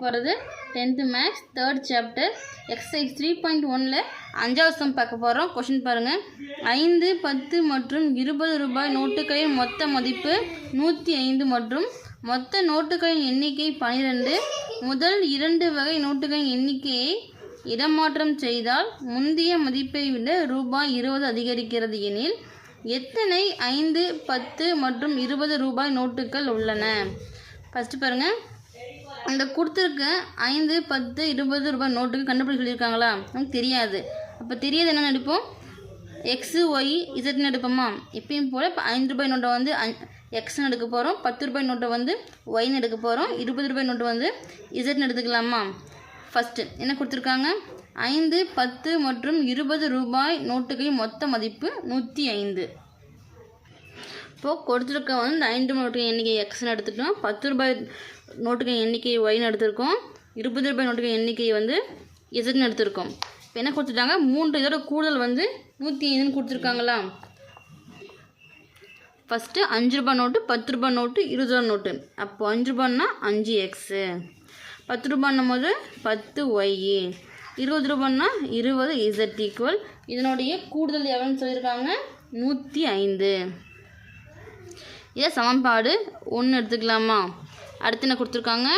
போகிறது tenth maths third chapter exercise three point ஒனில் அஞ்சாவது சம் பார்க்க போகிறோம் கொஷின் பாருங்கள் ஐந்து பத்து மற்றும் இருபது ரூபாய் நோட்டுகளின் மொத்த மதிப்பு நூற்றி ஐந்து மற்றும் மொத்த நோட்டுகளின் எண்ணிக்கை பனிரெண்டு. முதல் இரண்டு வகை நோட்டுகளின் எண்ணிக்கையை இடமாற்றம் செய்தால் முந்தைய மதிப்பை விட ரூபாய் இருபது அதிகரிக்கிறது எனில் எத்தனை ஐந்து பத்து மற்றும் இருபது ரூபாய் நோட்டுகள் உள்ளன? ஃபஸ்ட்டு பாருங்கள் இந்த கொடுத்துருக்க ஐந்து பத்து இருபது ரூபாய் நோட்டுக்கு கண்டுபிடிக்க சொல்லியிருக்காங்களா? நமக்கு தெரியாது. அப்போ தெரியாது என்ன எடுப்போம் எக்ஸு ஒய் இசட்னு எடுப்போமா எப்பயும் போல் இப்போ ஐந்து ரூபாய் நோட்டை வந்து எக்ஸ்னு எடுக்க போகிறோம் பத்து ரூபாய் நோட்டை வந்து ஒய்னு எடுக்க போகிறோம் இருபது ரூபாய் நோட்டு வந்து இசட்னு எடுத்துக்கலாமா ஃபஸ்ட்டு என்ன கொடுத்துருக்காங்க? ஐந்து பத்து மற்றும் இருபது ரூபாய் நோட்டுகளின் மொத்த மதிப்பு நூற்றி ஐந்து. இப்போது கொடுத்துருக்க வந்து இந்த ஐந்து நோட்டுகள் எண்ணிக்கை எக்ஸ்னு எடுத்துட்டோம். பத்து ரூபாய் நோட்டுகள் எண்ணிக்கை ஒய்னு எடுத்திருக்கோம். இருபது ரூபாய் நோட்டுகள் எண்ணிக்கை வந்து இசட்னு எடுத்திருக்கோம். இப்போ என்ன கொடுத்துட்டாங்க? மூன்று இதோட கூடுதல் வந்து நூற்றி ஐந்துன்னு கொடுத்துருக்காங்களா? ஃபஸ்ட்டு அஞ்சு ரூபாய் நோட்டு பத்து ரூபாய் நோட்டு இருபது ரூபா நோட்டு. அப்போ அஞ்சு ரூபான்னா அஞ்சு எக்ஸு பத்து ரூபான்னும் போது பத்து ஒய்இ இருபது ரூபான்னா இருபது இசட் ஈக்குவல் இதனுடைய கூடுதல் எவ்வளோன்னு சொல்லியிருக்காங்க? நூற்றி ஐந்து. இதை சமன்பாடு ஒன்று எடுத்துக்கலாமா? அடுத்து என்ன கொடுத்துருக்காங்க?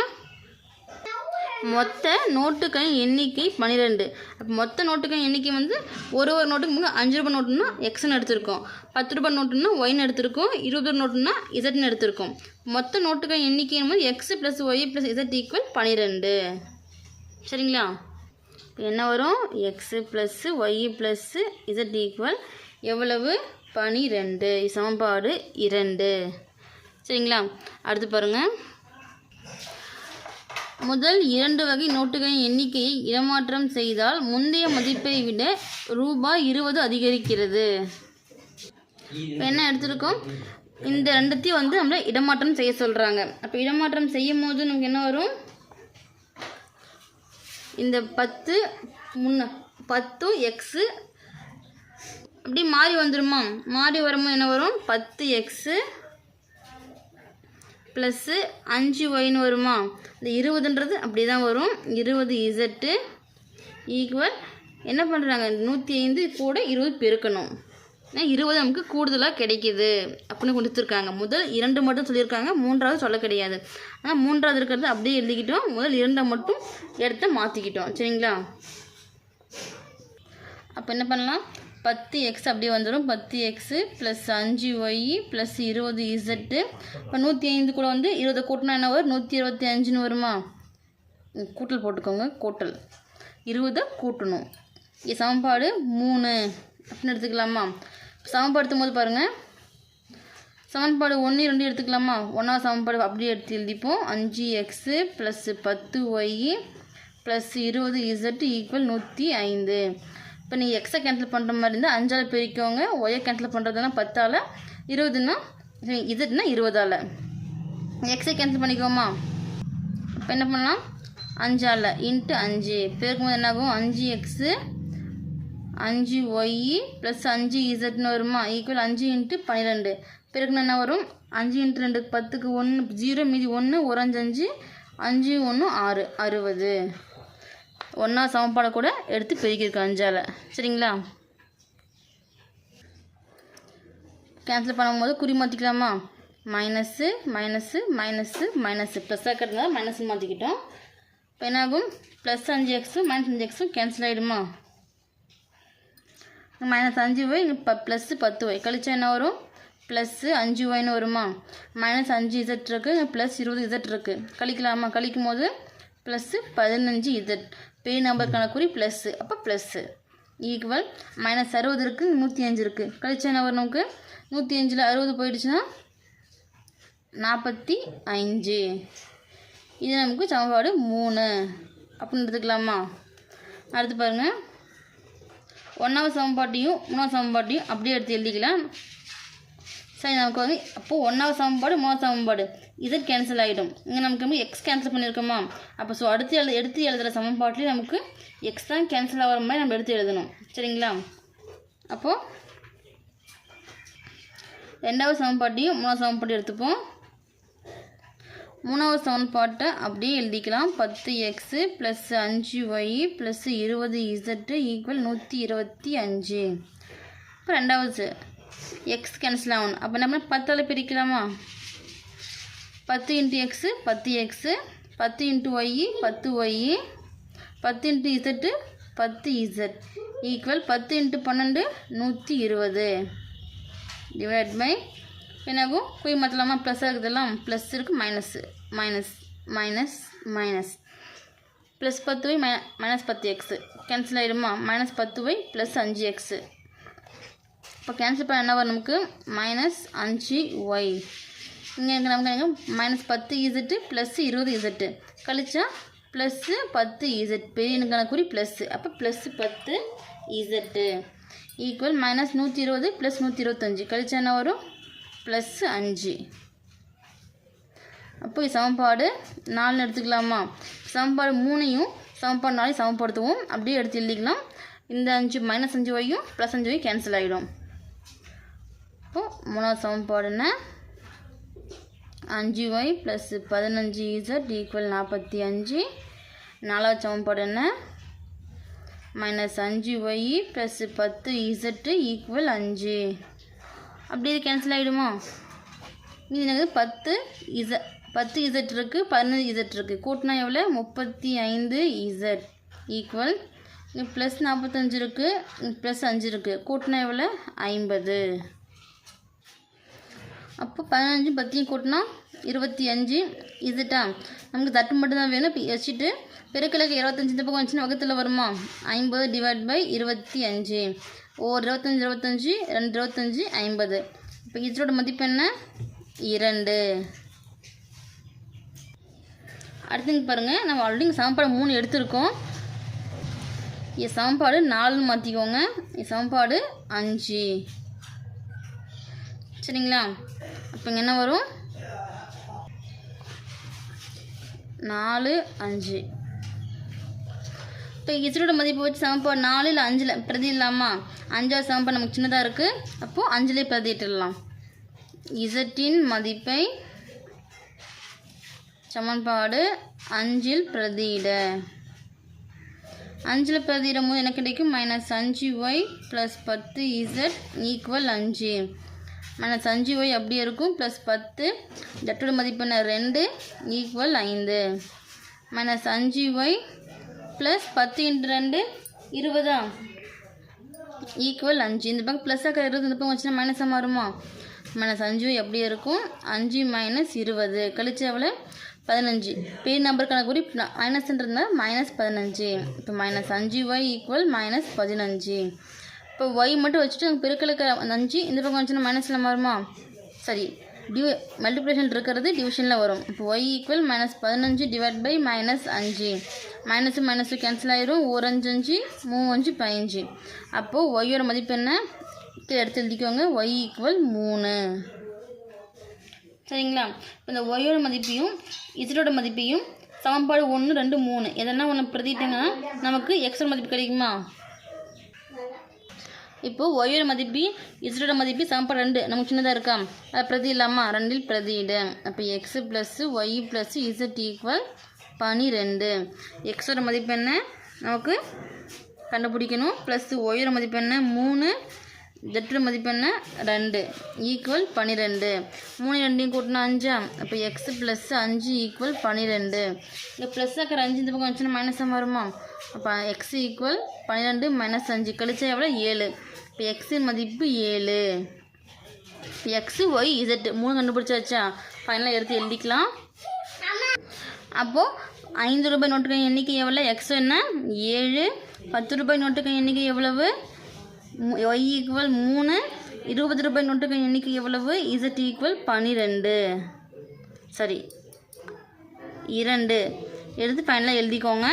மொத்த நோட்டுகளின் எண்ணிக்கை பன்னிரெண்டு அப்போ மொத்த நோட்டுகளின் எண்ணிக்கை வந்து ஒரு ஒரு நோட்டுக்கு முன்னே அஞ்சு ரூபாய் நோட்டுன்னா எக்ஸ்னு எடுத்திருக்கோம். பத்து ரூபாய் நோட்டுன்னா ஒய்னு எடுத்திருக்கோம். இருபது ரூபாய் நோட்டுன்னா இசட்னு எடுத்திருக்கோம். மொத்த நோட்டுகளின் எண்ணிக்கை போது x plus y plus z equal பன்னிரெண்டு சரிங்களா? என்ன வரும்? X plus y plus z equal எவ்வளவு? பனிரெண்டு சமன்பாடு இரண்டு. சரிங்களா? அடுத்து பாருங்கள் முதல் இரண்டு வகை நோட்டுகளின் எண்ணிக்கையை இடமாற்றம் செய்தால் முந்தைய மதிப்பை விட ரூபாய் இருபது அதிகரிக்கிறது. இப்போ என்ன எடுத்திருக்கோம்? இந்த ரெண்டுத்தையும் வந்து நம்மளை இடமாற்றம் செய்ய சொல்கிறாங்க அப்போ இடமாற்றம் செய்யும் போது நமக்கு என்ன வரும்? இந்த பத்து முன்ன பத்தும் எக்ஸு அப்படி மாறி வந்துடுமா மாறி வரும்போது என்ன வரும்? பத்து எக்ஸு ப்ளஸ்ஸு அஞ்சு ஒய்னு வருமா? இந்த இருபதுன்றது அப்படி தான் வரும். இருபது இசட்டு ஈக்குவல் என்ன பண்ணுறாங்க நூற்றி ஐந்து கூட இருபது பெருக்கணும். ஏன்னா இருபது நமக்கு கூடுதலாக கிடைக்கிது. அப்படின்னு கொடுத்துருக்காங்க. முதல் இரண்டு மட்டும் சொல்லியிருக்காங்க. மூன்றாவது சொல்ல கிடையாது. ஆனால் மூன்றாவது இருக்கிறது அப்படியே எழுதிக்கிட்டோம். முதல் இரண்டை மட்டும் இடத்த மாற்றிக்கிட்டோம் சரிங்களா? அப்போ என்ன பண்ணலாம்? பத்து எக்ஸ் அப்படியே வந்துடும் பத்து எக்ஸு ப்ளஸ் அஞ்சு ஒய் ப்ளஸ் இருபது இசட்டு இப்போ நூற்றி ஐந்து கூட வந்து இருபது கூட்டினா என்ன வரும்? நூற்றி இருபத்தி அஞ்சுன்னு வருமா? கூட்டல் போட்டுக்கோங்க. கூட்டல். இருபதை கூட்டணும். சமன்பாடு மூணு அப்படின்னு எடுத்துக்கலாமா? சமன்படுத்தும் போது பாருங்கள் சமன்பாடு ஒன்று ரெண்டு எடுத்துக்கலாமா? ஒன்றாவது சமன்பாடு அப்படியே எடுத்து எழுதிப்போம். அஞ்சு எக்ஸு ப்ளஸ்ஸு பத்து ஒய் ப்ளஸ் இருபது இசட்டு ஈக்குவல் நூற்றி ஐந்து. இப்போ நீங்கள் எக்ஸை கேன்சல் பண்ணுற மாதிரி இருந்தால் அஞ்சால் பிரிக்கோங்க ஒயை கேன்சல் பண்ணுறதுனா பத்தால் இருபதுன்னா இதுனா இருபதால். எக்ஸை கேன்சல் பண்ணிக்கோமா? இப்போ என்ன பண்ணலாம்? அஞ்சால். இன்ட்டு அஞ்சு. பெருக்கும்போது என்னாகும்? அஞ்சு எக்ஸு அஞ்சு ஒய் ப்ளஸ் அஞ்சு இசட்னு வருமா? ஈக்குவல் அஞ்சு இன்ட்டு பன்னிரெண்டு. பிறகு என்ன வரும்? அஞ்சு இன்ட்டு ரெண்டு பத்துக்கு ஒன்று ஜீரோ மீதி ஒன்று ஒரு அஞ்சு அஞ்சு அஞ்சு ஒன்று ஆறு. அறுபது. ஒன்றா சமப்பாடை கூட எடுத்து பெருக்கியிருக்கோம் அஞ்சால். சரிங்களா? கேன்சல் பண்ணும்போது குறி மாற்றிக்கலாமா மைனஸ்ஸு மைனஸ்ஸு மைனஸ்ஸு மைனஸ்ஸு ப்ளஸ்ஸாக கட்டினா மைனஸ் மாற்றிக்கிட்டோம் இப்போ என்னாகும்? ப்ளஸ் அஞ்சு எக்ஸும் மைனஸ் அஞ்சு எக்ஸும் கேன்சல் ஆகிடுமா மைனஸ் அஞ்சு ஒய் இங்கே ப ப்ளஸ்ஸு பத்து ஒய் கழிச்சா என்ன வரும்? ப்ளஸ்ஸு அஞ்சு ஒய்னு வருமா? மைனஸ் அஞ்சு இசட் இருக்குது ப்ளஸ் இருபது இசட் இருக்குது கழிக்கலாமா? கழிக்கும் போது ப்ளஸ்ஸு பதினஞ்சு இசட் பெரிய நம்பருக்கான குறி ப்ளஸ்ஸு அப்போ ப்ளஸ்ஸு ஈக்குவல் மைனஸ் அறுபது இருக்குது நூற்றி அஞ்சு இருக்குது கழிச்சா என்ன வரும் நமக்கு? நூற்றி அஞ்சில் அறுபது போயிடுச்சுன்னா நாற்பத்தி அஞ்சு இது நமக்கு சமன்பாடு மூணு. அப்படின்னு எடுத்துக்கலாமா? அடுத்து பாருங்கள் ஒன்றாவது சமன்பாட்டையும் மூணாவது சமன்பாட்டையும் அப்படியே எடுத்து எழுதிக்கலாம். சரி நமக்கு வந்து அப்போது ஒன்றாவது சமன்பாடு மூணாவது சமன்பாடு. இது கேன்சல் ஆகிடும் இங்கே நமக்கு வந்து எக்ஸ் கேன்சல் பண்ணியிருக்கோமா அப்போ ஸோ அடுத்து எழுத எடுத்து எழுதுகிற சமன்பாட்டிலே நமக்கு எக்ஸ் தான் கேன்சல் ஆகிற மாதிரி நம்ம எடுத்து எழுதணும். சரிங்களா? அப்போது ரெண்டாவது சமன்பாட்டையும் மூணாவது சமன்பாட்டையும் எடுத்துப்போம். மூணாவது சமன்பாட்டை அப்படியே எழுதிக்கலாம். பத்து எக்ஸு ப்ளஸ் அஞ்சு ஒய் ப்ளஸ் இருபது இசட்டு ஈக்குவல் நூற்றி இருபத்தி அஞ்சு. இப்போ ரெண்டாவது எக்ஸ் கேன்சல் ஆகணும். அப்போ நம்ம பத்தால் பிரிக்கலாமா? பத்து இன்ட்டு எக்ஸு பத்து எக்ஸு பத்து இன்ட்டு ஒய்யி பத்து ஒய்யி பத்து இன்ட்டு இசட்டு பத்து இசட் ஈக்குவல் பத்து இன்ட்டு பன்னெண்டு நூற்றி இருபது. டிவைட் பை என்னாகும் குய் மாற்றலாமா ப்ளஸ் இருக்குதெல்லாம் ப்ளஸ் இருக்குது minus minus minus minus plus பத்து ஒய் மை மைனஸ் பத்து எக்ஸு கேன்சல் ஆகிடுமா மைனஸ் பத்து ஒய் ப்ளஸ் அஞ்சு எக்ஸு இப்போ கேன்சல் பண்ண என்ன வரும் நமக்கு? மைனஸ் அஞ்சு ஒய் இங்கே நமக்கு எனக்கு மைனஸ் பத்து இசட்டு ப்ளஸ் இருபது இசட்டு கழிச்சா ப்ளஸ்ஸு பத்து இசட் பெரிய எண்ணுக்கான குறி ப்ளஸ்ஸு அப்போ ப்ளஸ்ஸு பத்து இசட்டு ஈக்குவல் மைனஸ் நூற்றி இருபது ப்ளஸ் நூற்றி இருபத்தஞ்சி. கழிச்சா என்ன வரும்? ப்ளஸ் அஞ்சு. அப்போ சமன்பாடு நாலுன்னு எடுத்துக்கலாமா? சமன்பாடு மூணையும் சமன்பாடு நாளையும் சமப்படுத்துவோம். அப்படியே எடுத்து எழுதிக்கலாம். இந்த அஞ்சு மைனஸ் அஞ்சு ஒய்யும் ப்ளஸ் அஞ்சு ஒய் கேன்சல் ஆகிடும் இப்போது மூணாவது சமன்பாடுன்னு அஞ்சு ஒய் ப்ளஸ் பதினஞ்சு இசட் ஈக்குவல் நாற்பத்தி அஞ்சு. நாலாவது சமன்பாடு என்ன மைனஸ் அஞ்சு ஒய் ப்ளஸ் பத்து இசட்டு ஈக்குவல் அஞ்சு. அப்படி இது கேன்சல் ஆகிடுமா இது எனக்கு பத்து இச பத்து இசட் இருக்குது பதினஞ்சு இசட் இருக்குது கூட்டினா எவ்வளோ முப்பத்தி ஐந்து இசட் ஈக்குவல் ப்ளஸ் நாற்பத்தஞ்சு இருக்குது ப்ளஸ் அஞ்சு இருக்குது கூட்டினா எவ்வளோ ஐம்பது. அப்போ பதினஞ்சு பத்தையும் கூட்டினா இருபத்தி அஞ்சு. இதுட்டா நமக்கு தட்டு மட்டும் தான் வேணும். இப்போ வச்சுட்டு பெருக்கிழக்கு இருபத்தஞ்சி இந்த பக்கம் வந்துச்சுன்னா வகுத்தில் வருமா? ஐம்பது டிவைட் பை இருபத்தி அஞ்சு. ஒரு இருபத்தஞ்சி இருபத்தஞ்சி ரெண்டு இருபத்தஞ்சி ஐம்பது. இப்போ இதோட மதிப்பு என்ன? இரண்டு. அடுத்து பாருங்கள் நம்ம ஆல்ரெடி இங்கே சமன்பாடு மூணு எடுத்திருக்கோம். இது சமன்பாடு நாலுன்னு மாற்றிக்கோங்க இது சமன்பாடு அஞ்சு. சரிங்களா? அப்போ இங்கே என்ன வரும்? நாலு அஞ்சு. இப்போ இசரோட மதிப்பு வச்சு சமன்பாடு நாலு இல்லை அஞ்சில் பிரதி இல்லாமா? அஞ்சாவது சமன்பாடு நமக்கு சின்னதாக இருக்குது அப்போது அஞ்சுலே பிரதியிட்டுடலாம். இசட்டின் மதிப்பை சமன்பாடு அஞ்சில் பிரதியிட. அஞ்சில் பிரதியிடும் போது என்ன கிடைக்கும்? மைனஸ் அஞ்சு ஒய் ப்ளஸ் பத்து இசட் ஈக்குவல் அஞ்சு. மைனஸ் அஞ்சு ஒய் அப்படியே இருக்கும். ப்ளஸ் பத்து. ஜட்டோட மதிப்பு என்ன? ரெண்டு. ஈக்குவல் ஐந்து. மைனஸ் அஞ்சு ஒய் ப்ளஸ் பத்து இன்ட்டு ரெண்டு இருபதா? ஈக்குவல் அஞ்சு. இந்த பக்கம் ப்ளஸ் ஆக்கிற இருபது. இந்த பக்கம் வச்சுன்னா மைனஸாக மாறுமா? மைனஸ் அஞ்சு ஒய் அப்படி இருக்கும். அஞ்சு மைனஸ் இருபது. கழிச்சு எவ்வளோ பதினஞ்சு. பேர் நம்பருக்கான குறி மைனஸ்ன்றிருந்தால் மைனஸ் பதினஞ்சு. இப்போ மைனஸ் அஞ்சு ஒய் ஈக்குவல் மைனஸ் பதினஞ்சு. இப்போ ஒய் மட்டும் வச்சுட்டு அங்கே பெருக்கலுக்கு அந்த அஞ்சு இந்த பக்கம் வந்துச்சுன்னா மைனஸில் மாறுமா சரி. டிவ மல்டிப்ளேஷன் இருக்கிறது டிவிஷனில் வரும். இப்போ ஒய் ஈக்குவல் மைனஸ் பதினஞ்சு டிவைட் பை மைனஸ் அஞ்சு. மைனஸு மைனஸு கேன்சல் ஆயிரும். ஒரு அஞ்சு அஞ்சு மூணு அஞ்சு பதினஞ்சு. அப்போது ஒய்யோட மதிப்பு என்ன? இது எடுத்து எழுதிக்கோங்க. ஒய் ஈக்குவல் மூணு. சரிங்களா? இப்போ இந்த ஒய்யோட மதிப்பையும் இசரோட மதிப்பையும் சமன்பாடு ஒன்று ரெண்டு மூணு. எதனா ஒன்று பிரதிட்டங்கன்னா நமக்கு எக்ஸோட மதிப்பு கிடைக்குமா? இப்போது ஒய்யோட மதிப்பு இசடோட மதிப்பு சமப்பா ரெண்டு. நமக்கு சின்னதாக இருக்கா? அது பிரதி இல்லாமல் ரெண்டில் பிரதியிடு. அப்போ x plus y plus z equal பனிரெண்டு. எக்ஸோட மதிப்பு என்ன? நமக்கு கண்டுபிடிக்கணும். ப்ளஸ் ஒய்யோட மதிப்பு என்ன? மூணு. ஜெட்டோட மதிப்பு என்ன? ரெண்டு. ஈக்குவல் பன்னிரெண்டு மூணு ரெண்டையும் கூட்டினா அஞ்சா? அப்போ எக்ஸ் ப்ளஸ் அஞ்சு ஈக்குவல் பன்னிரெண்டு இந்த ப்ளஸ் ஆக்கிற அஞ்சு இந்த பக்கம் வந்துச்சுன்னா மைனஸாக வருமா? அப்போ எக்ஸ் ஈக்குவல் பன்னிரெண்டு மைனஸ் அஞ்சு. கழிச்சா எவ்வளோ ஏழு. இப்போ எக்ஸின் மதிப்பு ஏழு. எக்ஸு ஒய் இசட் மூணு கண்டுபிடிச்சாச்சா? ஃபைனலாக எடுத்து எழுதிக்கலாம். அப்போது ஐந்து ரூபாய் நோட்டுகள் எண்ணிக்கை எவ்வளோ எக்ஸ் என்ன? ஏழு. பத்து ரூபாய் நோட்டுகள் எண்ணிக்கை எவ்வளவு? ஒய் ஈக்குவல் மூணு. இருபது ரூபாய் நோட்டுகள் எண்ணிக்கை எவ்வளவு? இசட் ஈக்குவல் பன்னிரெண்டு சரி. இரண்டு. எடுத்து ஃபைனலாக எழுதிக்கோங்க.